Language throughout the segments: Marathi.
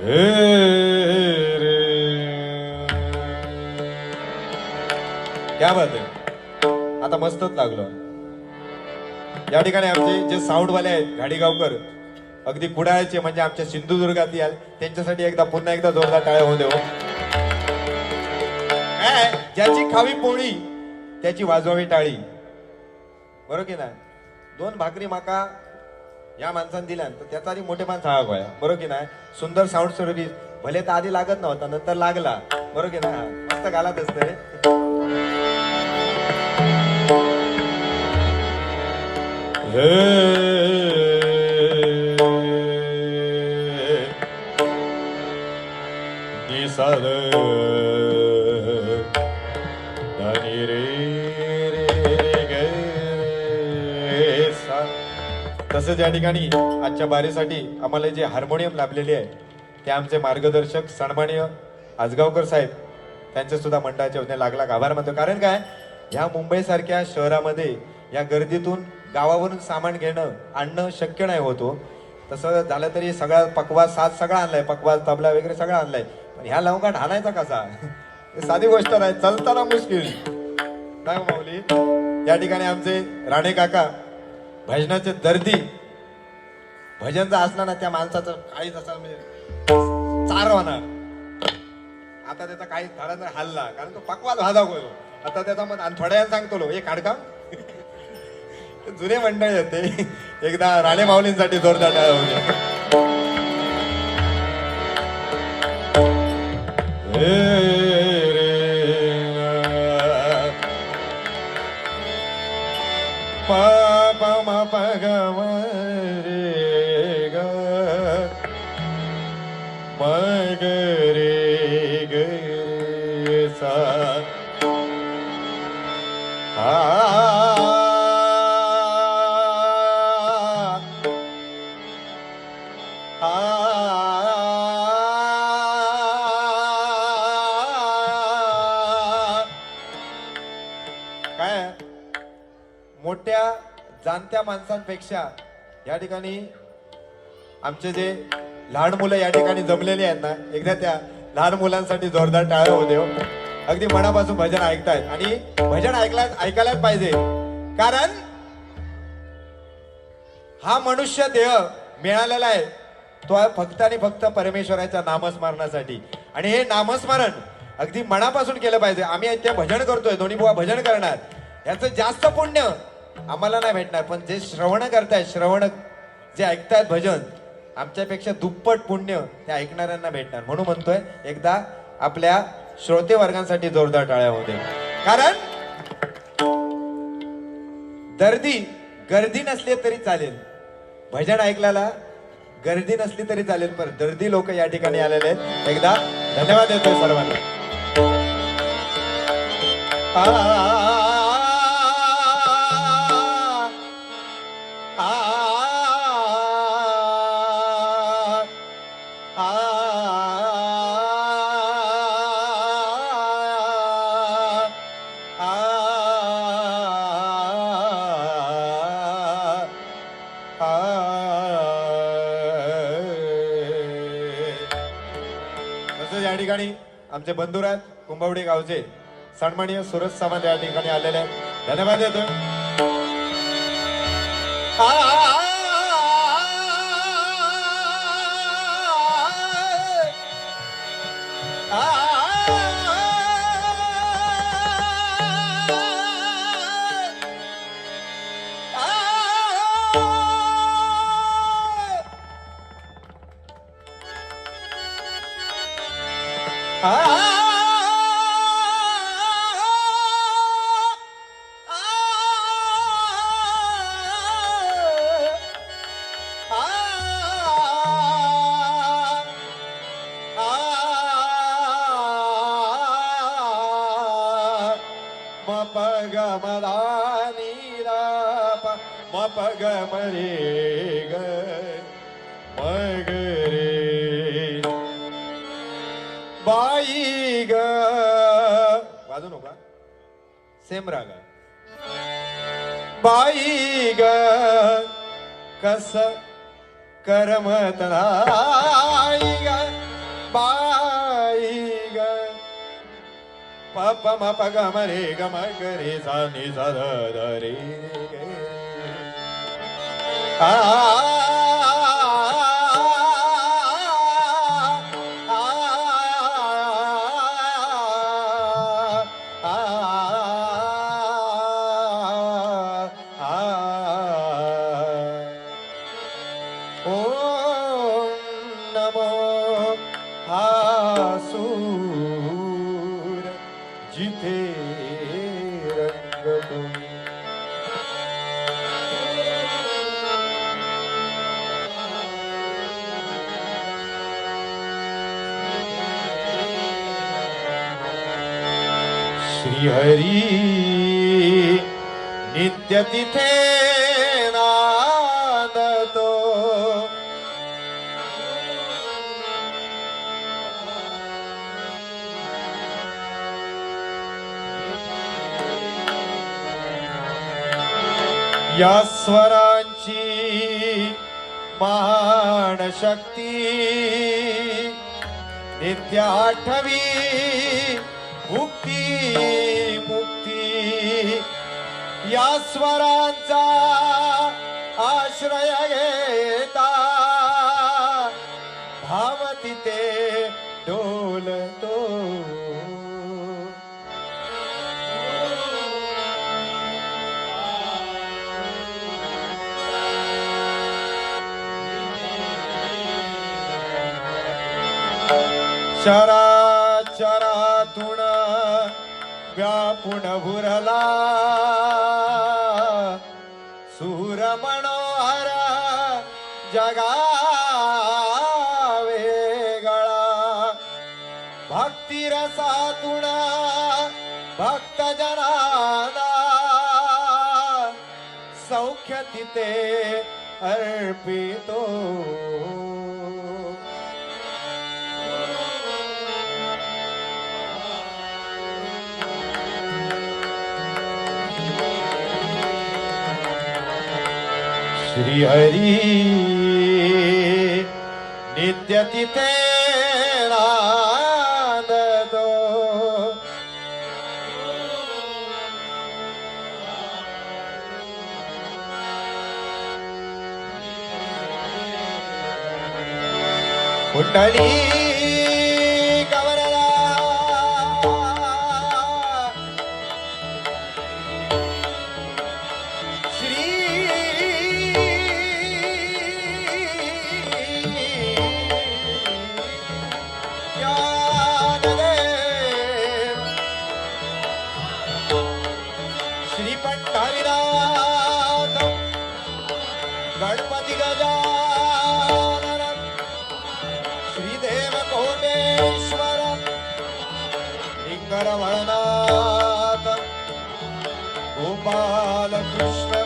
रे. क्या बात आहे? आता मस्तच लागलो. या ठिकाणी आमचे जे साऊंडवाले आहेत घाडीगावकर अगदी कुडाळचे म्हणजे आमच्या सिंधुदुर्गात याल त्यांच्यासाठी एकदा पुन्हा एकदा जोरदार टाळ्या होऊ देऊ. ज्याची खावी पोळी त्याची वाजवावी टाळी. बरोबर की दोन भाकरी माका या माणसाने दिल्या तर त्याचा आधी मोठे माणसं हा गोया बरोबर की नाही? सुंदर साऊंड सर्व्हिस भले तर आधी लागत नव्हता नंतर लागला. बरोबर की नाही? मस्त घालत असते निसाद तसंच या ठिकाणी आजच्या बारीसाठी आम्हाला जे हार्मोनियम लाभलेले आहे ते आमचे मार्गदर्शक सन्माननीय आजगावकर साहेब त्यांचे सुद्धा मंडळाच्या वतीने लागला आभार मानतो. कारण काय? ह्या मुंबईसारख्या शहरामध्ये या गर्दीतून गावावरून सामान घेणं आणणं शक्य नाही होतो हो. तसं झालं तरी सगळा पकवा साथ सगळा आणलाय पकवा तबला वगैरे सगळा आणलाय. पण ह्या लवंगा ढालायचा कसा? साधी गोष्ट नाही चलताना मुश्किल. नाही हो माऊली? या ठिकाणी आमचे राणे काका भजनाचे दर्दी भजनचं असला ना त्या माणसाचं काहीच असं म्हणजे चार होणार. आता त्याचा काहीच धडा नाही हल्ला. कारण तो पकवास भाजा गो आता त्याचा मग आणि थोड्या वेळा सांगतो लो, हे काढका जुने मंडळी होते एकदा राणे माऊलींसाठी जोरदार टाळ्या होते मग रे ग सा. काय? मोठ्या जाणत्या माणसांपेक्षा या ठिकाणी आमचे जे लहान मुलं या ठिकाणी जमलेली आहेत ना एकदा त्या लहान मुलांसाठी जोरदार टाळ्या होते हो. अगदी मनापासून भजन ऐकतायत आणि भजन ऐकला ऐकायलाच पाहिजे. कारण हा मनुष्य देह मिळालेला आहे तो फक्त आणि फक्त परमेश्वराच्या नामस्मरणासाठी. आणि हे नामस्मरण अगदी मनापासून केलं पाहिजे. आम्ही इथे भजन करतोय दोन्ही बुवा भजन करणार. याचं जास्त पुण्य आम्हाला नाही भेटणार पण जे श्रवण करतायत श्रवण जे ऐकतायत भजन आमच्यापेक्षा दुप्पट पुण्य त्या ऐकणाऱ्यांना भेटणार. म्हणून म्हणतोय एकदा आपल्या श्रोते वर्गांसाठी जोरदार टाळ्या होते कारण दर्दी गर्दी नसले तरी चालेल. भजन ऐकल्याला गर्दी नसली तरी चालेल पण दर्दी लोक या ठिकाणी आलेले आहेत. एकदा धन्यवाद देतोय सर्वांना. तसंच या ठिकाणी आमचे बंधूर आहेत कुंभवडी गावचे सन्माननीय सुरज सावंत या ठिकाणी आलेले आहेत. धन्यवाद देतो मपग मरे ग मग रे बाई ग वाजू नका सेम राग. बाई ग कस करमत नाही ग बाई ग. पप मप म ग मरे ग म रे सा नि सा रे जिथे श्रीहरी नित्य तिथे नांदतो या स्वरांची महान शक्ती नित्य आठवी या स्वरांचा आश्रय घेता. भाव तिथे डोलतो. चराचरातून व्यापुण भुरला भक्ती रसातून भक्त जनाना सौख्य तिथे अर्पितो श्रीहरी नित्य तिथे नांदतो कुंडली कवरला श्री ज्ञानदेव श्री पंढरीनाथ गणपती गजानन लिंगर गोपाल कृष्ण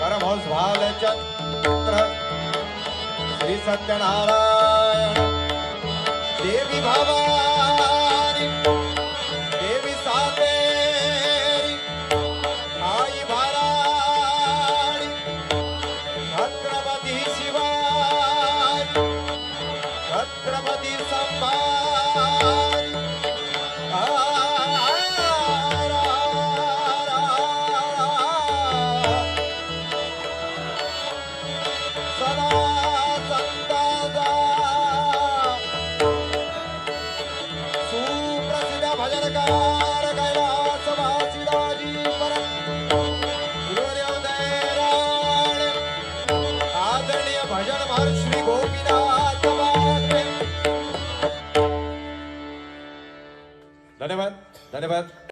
परमहंस भालचंद्र श्री सत्यनारायण। देवी भवानी देवी सातेरी आई भराडी छत्रपती शिवाजी छत्रपती संभाजी। llegar.